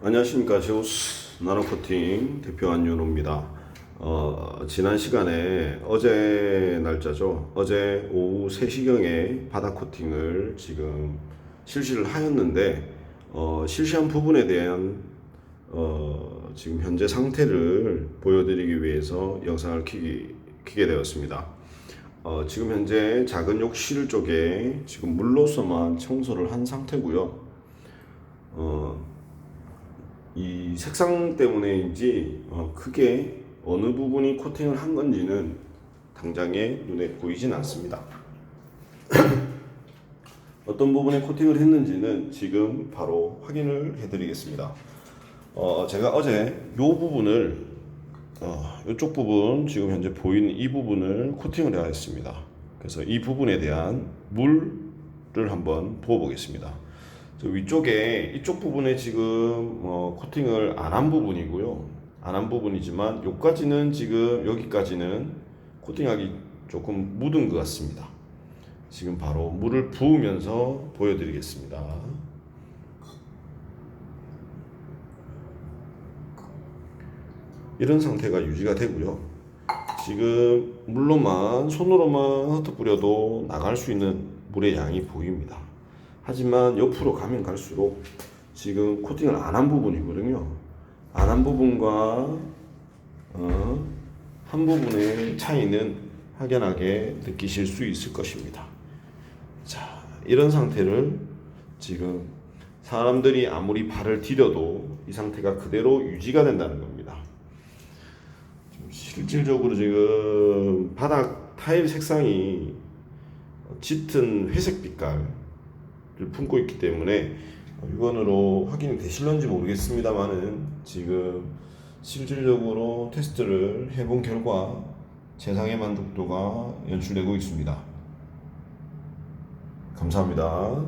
안녕하십니까 제우스 나노코팅 대표 안윤호입니다. 어, 지난 시간에 어제 날짜죠. 어제 오후 3시경에 바닥 코팅을 지금 실시를 하였는데 어, 실시한 부분에 대한 어, 지금 현재 상태를 보여드리기 위해서 영상을 키기, 키게 되었습니다. 어, 지금 현재 작은 욕실 쪽에 지금 물로서만 청소를 한 상태고요. 어, 이 색상 때문에인지 어, 크게 어느 부분이 코팅을 한 건지는 당장에 눈에 보이진 않습니다. 어떤 부분에 코팅을 했는지는 지금 바로 확인을 해드리겠습니다. 어, 제가 어제 이 부분을 어, 이쪽 부분 지금 현재 보이는 이 부분을 코팅을 하였습니다. 그래서 이 부분에 대한 물을 한번 부어 보겠습니다. 저 위쪽에 이쪽 부분에 지금 어, 코팅을 안 한 부분이고요. 안 한 부분이지만 여기까지는 지금 여기까지는 코팅하기 조금 묻은 것 같습니다. 지금 바로 물을 부으면서 보여드리겠습니다. 이런 상태가 유지가 되고요. 지금 물로만 손으로만 흩어 뿌려도 나갈 수 있는 물의 양이 보입니다. 하지만 옆으로 가면 갈수록 지금 코팅을 안 한 부분이거든요. 안 한 부분과 어, 한 부분의 차이는 확연하게 느끼실 수 있을 것입니다. 자, 이런 상태를 지금 사람들이 아무리 발을 디뎌도 이 상태가 그대로 유지가 된다는 겁니다. 실질적으로 지금 바닥 타일 색상이 짙은 회색 빛깔 를 품고 있기 때문에 육안으로 확인이 되실런지 모르겠습니다만은 지금 실질적으로 테스트를 해본 결과 최상의 만족도가 연출되고 있습니다. 감사합니다.